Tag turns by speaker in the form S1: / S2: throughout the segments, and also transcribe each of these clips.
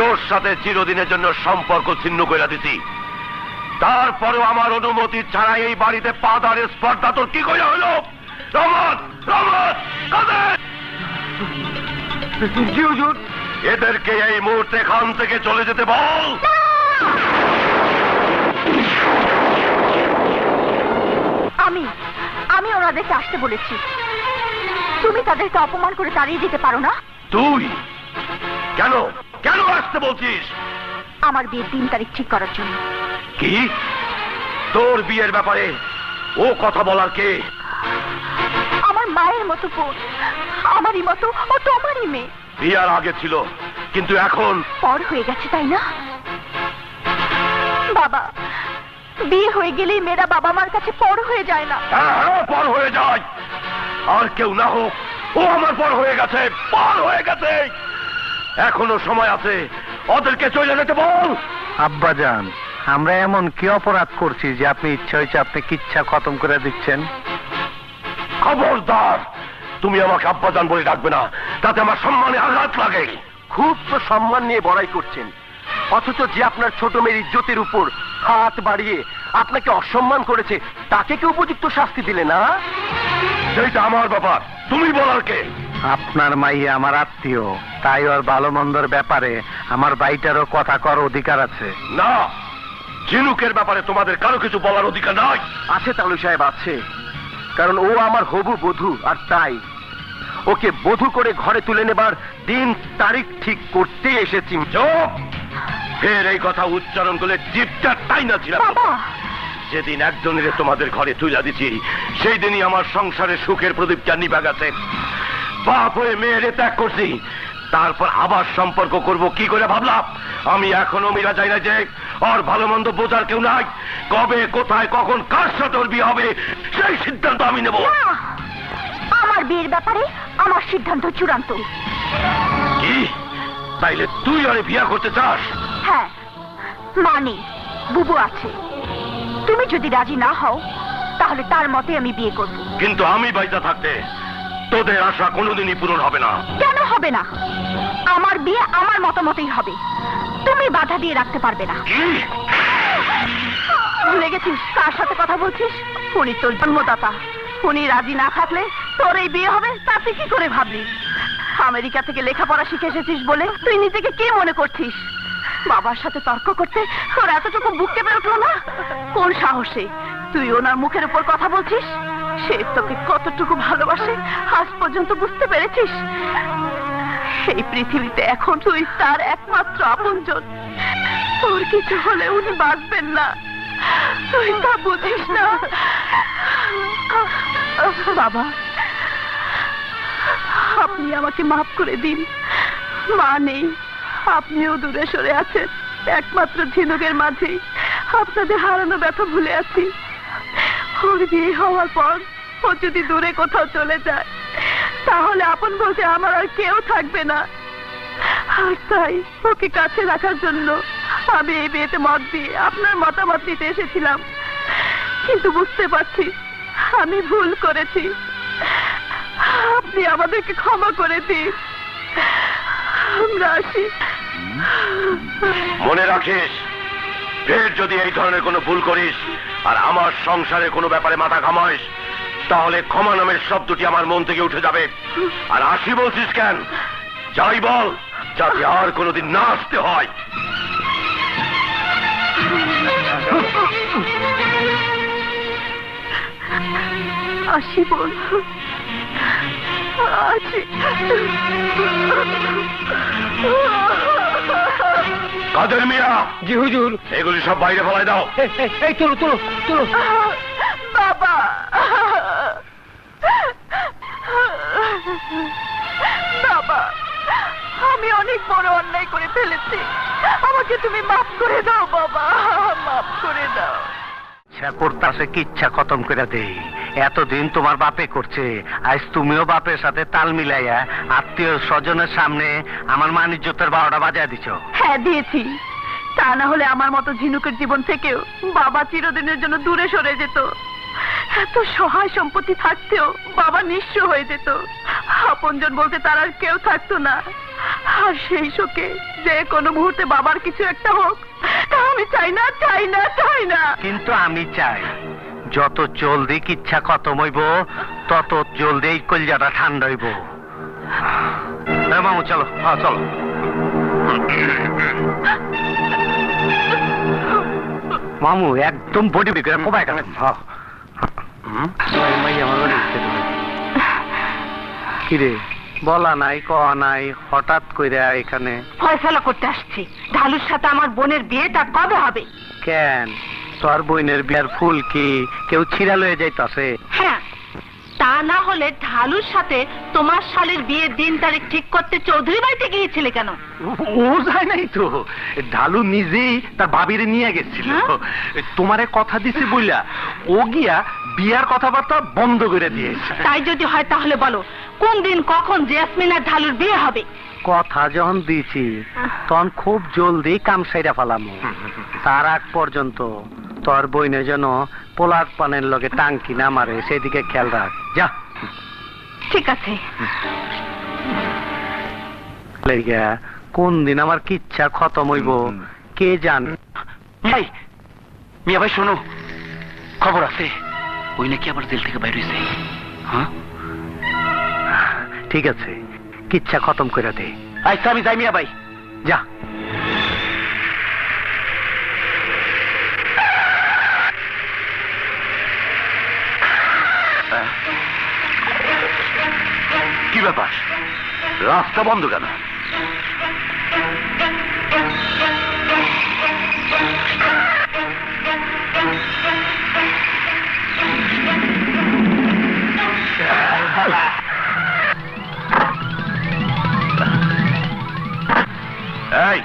S1: তোর সাথে চিরদিনের জন্য সম্পর্ক ছিন্ন করে দিছি। তারপরেও আমার অনুমতি ছাড়া এই বাড়িতে পা দাঁড়ের স্পর্ধা। তোর কি করে হলো এদেরকে এই মুহূর্তে এখান থেকে চলে যেতে বল।
S2: আমি আমি ওনাদেরকে আসতে বলেছি। তুমি তাদেরকে অপমান করে তাড়িয়ে দিতে পারো না?
S1: তুই? কেন? কেন আসতে বলছিস?
S2: আমার বিয়ের দিন তারিখ ঠিক করার জন্য।
S1: কি? তোর বিয়ের ব্যাপারে ও কথা বলার কে?
S2: আমার মায়ের মতো বোন। আমারই মতো ও তোমারই মেয়ে।
S1: বিয়ার আগে ছিল কিন্তু এখন?
S2: পর হয়ে গেছে তাই না? বাবা বিয়ে হয়ে গেলেই মেয়েরা বাবা মার কাছে পর হয়ে যায় না।
S1: হ্যাঁ হ্যাঁ পর হয়ে যায়। আর কেউ না হোক ও আমার পর হয়ে গেছে পর হয়ে গেছে। এখনও সময় আছে। ওদেরকে চলে যেতে বল।
S3: আব্বাজান আমরা এমন কি অপরাধ করছি যে আপনি ইচ্ছা হয়েছে আপনি কিচ্ছা খতম করে দিচ্ছেন?
S1: খবরদার তুমি আমাকে আব্বাজান বলে ডাকবে না। তাতে আমার সম্মানে আঘাত লাগে।
S3: খুব তো সম্মান নিয়ে বড়াই করছেন। অথচ যে আপনার ছোট মেয়ের ইজ্জতের উপর হাত বাড়িয়ে আপনাকে অসম্মান করেছে তাকে কি উপযুক্ত শাস্তি দিলে না?
S1: সেইটা আমার ব্যাপার তুমি বলার কে?
S3: আপনার মাইয়া আমার আত্মীয়। তাই ওর ভালো মন্দর ব্যাপারে আমার বাইটারও কথা কর অধিকার আছে।
S1: না ঝিনুকের ব্যাপারে তোমাদের কারও কিছু বলার অধিকার নাই।
S3: আছে তালু সাহেব আছে। কারণ ও আমার হবু বধূ আর তাই। ওকে বধূ করে ঘরে তুলে নেবার দিন তারিখ ঠিক করতে এসেছি।
S1: ফের এই কথা উচ্চারণ করলে জিপটা তাই না ছিল। যেদিন একজনের তোমাদের ঘরে তুলে দিচ্ছি সেই দিনই আমার সংসারে সুখের প্রদীপটা নিভা গেছে। বাপ হয়ে মেয়েরে ত্যাগ করছি তারপর আবার সম্পর্ক করব কি করে ভাবলাম? আমি এখনও মিলা যাই না যে আর ভালো মন্দ বোঝার কেউ নাই কবে কোথায় কখন কার সাথে বিয়ে হবে সেই সিদ্ধান্ত আমি নেব।
S2: আমার বিয়ের ব্যাপারে আমার সিদ্ধান্ত চূড়ান্ত।
S1: কি? তাইলে তুই আরে বিয়ে করতে চাস?
S2: হ্যাঁ মানে বুবু আছে। তুমি যদি রাজি না হও তাহলে তার মতে আমি বিয়ে করব।
S1: কিন্তু আমি বাইজা থাকতে তোদের আশা কোনোদিনই পূরণ হবে না।
S2: কেন হবে না? আমার বিয়ে আমার মতামতেই হবে। তুমি বাধা দিয়ে রাখতে পারবে না। ভুলে গেছিস কার সাথে কথা বলছিস? উনি তোর জন্মদাতা। উনি রাজি না থাকলে তোর এই বিয়ে হবে তা তুই কি করে ভাবলি? আমেরিকা থেকে লেখাপড়া শিখে এসেছিস বলে তুই নিজেকে কে মনে করছিস? বাবার সাথে তর্ক করতে তোর এতটুকু বুক কেঁপে উঠল না? কোন সাহসে তুই ওনার মুখের উপর কথা বলছিস? সে তোকে কতটুকু ভালোবাসে, আজ পর্যন্ত বুঝতে পেরেছিস? এই পৃথিবীতে এখন তুই তার একমাত্র আপনজন। তোর কিছু হলে উনি বাঁচবেন না। তুই তা বুঝিস না। বাবা, আপনি আমাকে মাফ করে দিন। মা নেই, আপনিও দূরে সরে আছেন। একমাত্র ঝিনুকের মাঝেই আপনাদের হারানো ব্যথা ভুলে আছি। ওর বিয়ে হওয়ার পর ও যদি দূরে কোথাও চলে যায়, তাহলে আপন বলতে আমার আর কেউ থাকবে না। আর তাই ওকে কাছে রাখার জন্য আমি এই বিয়েতে মত দিয়ে আপনার মতামত দিতে এসেছিলাম। কিন্তু বুঝতে পারছি, আমি ভুল করেছি। আপনি আমাদেরকে ক্ষমা করে দিন। আমরা আসি।
S1: মনে রাখিস, ফের যদি এই ধরনের কোনো ভুল করিস আর আমার সংসারে কোনো ব্যাপারে মাথা ঘামাইস তাহলে ক্ষমা নামের শব্দটি আমার মন থেকে উঠে যাবে। আর আসি বলছিস কেন? যাই বল, যাতে আর কোনোদিন না আসতে হয়।
S2: আসি বোন আসি
S1: কাদের মিয়া?
S3: জি হুজুর।
S1: এগুলি সব বাইরে ফেলাই দাও।
S3: এই তোলো তোলো তোলো।
S2: বাবা। বাবা আমি অনেক বড় অন্যায় করে ফেলেছি। আমাকে তুমি মাফ করে দাও বাবা। মাফ করে দাও।
S3: ইচ্ছা করতাছে কি ইচ্ছা খতম করে দে এতদিন তোমার বাপে করছে। আজ তুমিও বাপের সাথে তাল মিলাইয়া আত্মীয় স্বজনের সামনে আমার মান ইজ্জতের বারোটা বাজায় দিছো।
S2: হ্যাঁ দিয়েছি। তা না হলে আমার মতো ঝিনুকের জীবন থেকেও বাবা চিরদিনের জন্য দূরে সরে যেত। এত সহায় সম্পত্তি থাকতেও বাবা নিঃস্ব হয়ে যেত। আপনজন বলতে তার আর কেউ থাকতো না। আর সেই শোকে যে কোনো মুহূর্তে বাবার কিছু একটা হোক তা আমি চাই না চাই না চাই না।
S3: কিন্তু আমি চাই। যত জলদি ইচ্ছা খতম হইব তত জলদি এই কলজাটা ঠান্ডা হইব। এ মামু চলো। হ্যাঁ চলো। মামু একদম বডি বিক্রি কমায় গেলেন? কিরে বলা নাই কয়া নাই হঠাৎ কইরা এখানে
S2: ফয়সালা করতে আসছি। ঢালুর সাথে আমার বোনের বিয়েটা কবে হবে?
S3: কেন? তোর বইনের বিয়ার ফুল কি কেউ ছিড়া লয়ে যাইতাছে?
S2: হ্যাঁ তা না হলে ঢালুর সাথে তোমার শালের বিয়ের দিন তারিখ ঠিক করতে চৌধুরী বাড়িতে গিয়েছিলে কেন?
S3: ও যায় নাই তো। ঢালু নিজেই তার ভাবিরে নিয়ে গেছিল।
S2: হ্যাঁ?
S3: তোমারে কথা দিছে বইলা ও গিয়া বিয়ার কথাবার্তা বন্ধ করে দিয়েছে।
S2: তাই যদি হয় তাহলে বলো কোন দিন কখন জেসমিন আর ঢালুর বিয়ে হবে?
S3: কথা যখন দিছি তখন খুব জলদি কাম সাইরা ফেলামু। তার আগ পর্যন্ত তোর বইনে যেন পোলার পানের লগে টাঙ্কি না মারে সেদিকে খেয়াল রাখ। যা।
S2: ঠিক আছে।
S3: কোন দিন আমার কিচ্ছা খতম হইব কে জান
S4: ভাই মিয়া ভাই শোনো। খবর আছে। ওই নাকি আবার জেল থেকে বাইর হয়েছে হ্যাঁ?
S3: ঠিক আছে। কিচ্ছা খতম করে দে।
S4: আচ্ছা আমি যাই মিয়া ভাই।
S3: যা।
S1: ব্যাপার? রাস্তা বন্ধ কেন? এই,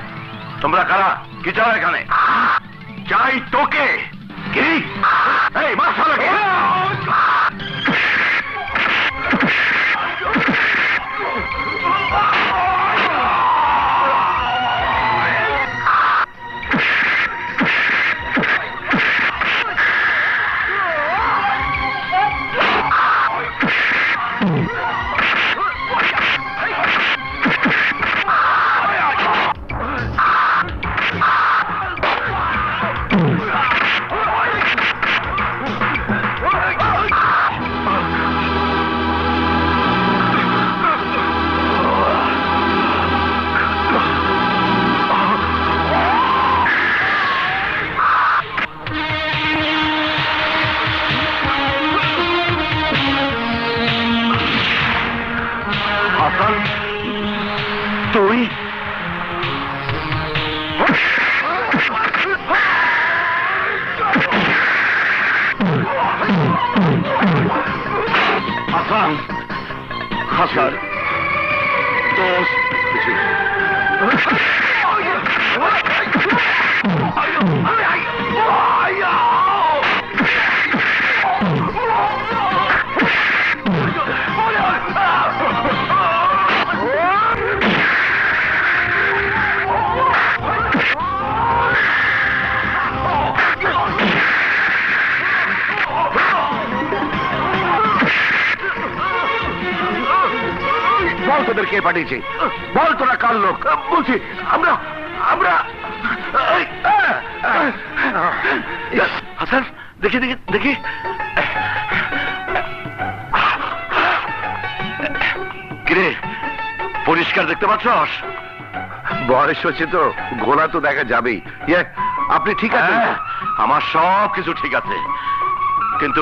S1: তোমরা কারা? কি চাও এখানে? চাই তোকে। কি? এই মাসালাকে হাসান দোস্ত বল তোদের কে পাঠিয়েছে। বল তোরা কার লোক? বলছি আমরা আমরা হাসান দেখি দেখি দেখি। কিরে পরিষ্কার দেখতে পাচ্ছ বয়স হচ্ছে তো গোলা তো দেখা যাবেই। ইয়ে আপনি ঠিক আছে আমার সব কিছু ঠিক আছে। কিন্তু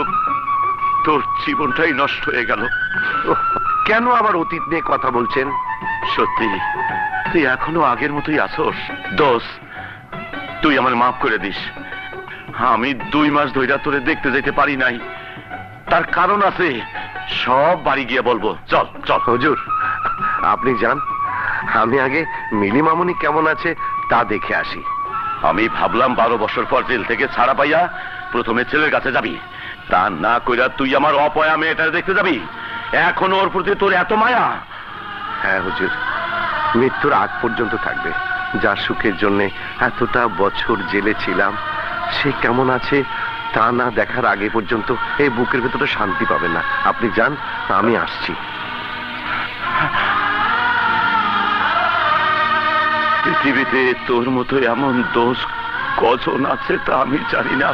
S1: তোর জীবনটাই নষ্ট হয়ে গেল। কেন আবার অতীত নিয়ে কথা বলছেন? সত্যি তুই এখনও আগের মতোই আসোস দোষ তুই আমার মাফ করে দিস। আমি দুই মাস ধইরা তোরে দেখতে যেতে পারি নাই। তার কারণ আছে সব বাড়ি গিয়ে বলব। চল চল। হুজুর আপনি যান। আমি আগে মিলি মামুনি কেমন আছে তা দেখে আসি। আমি ভাবলাম বারো বছর পর জেল থেকে ছাড়া পাইয়া প্রথমে ছেলের কাছে যাবি। তা না কইরা তুই আমার অপয়া মেয়েটা দেখতে যাবি। এখন ওর প্রতি তোর এত মায়া? হ্যাঁ হুজুর। মৃত্যুর আগ পর্যন্ত থাকবে। যার সুখের জন্য এতটা বছর জেলে ছিলাম, সে কেমন আছে তা না দেখার আগে পর্যন্ত এই বুকের ভেতরে শান্তি পাবে না। আপনি যান, আমি আসছি। পৃথিবীতে তোর মতো এমন দোষ কজন আছে তা আমি জানি না।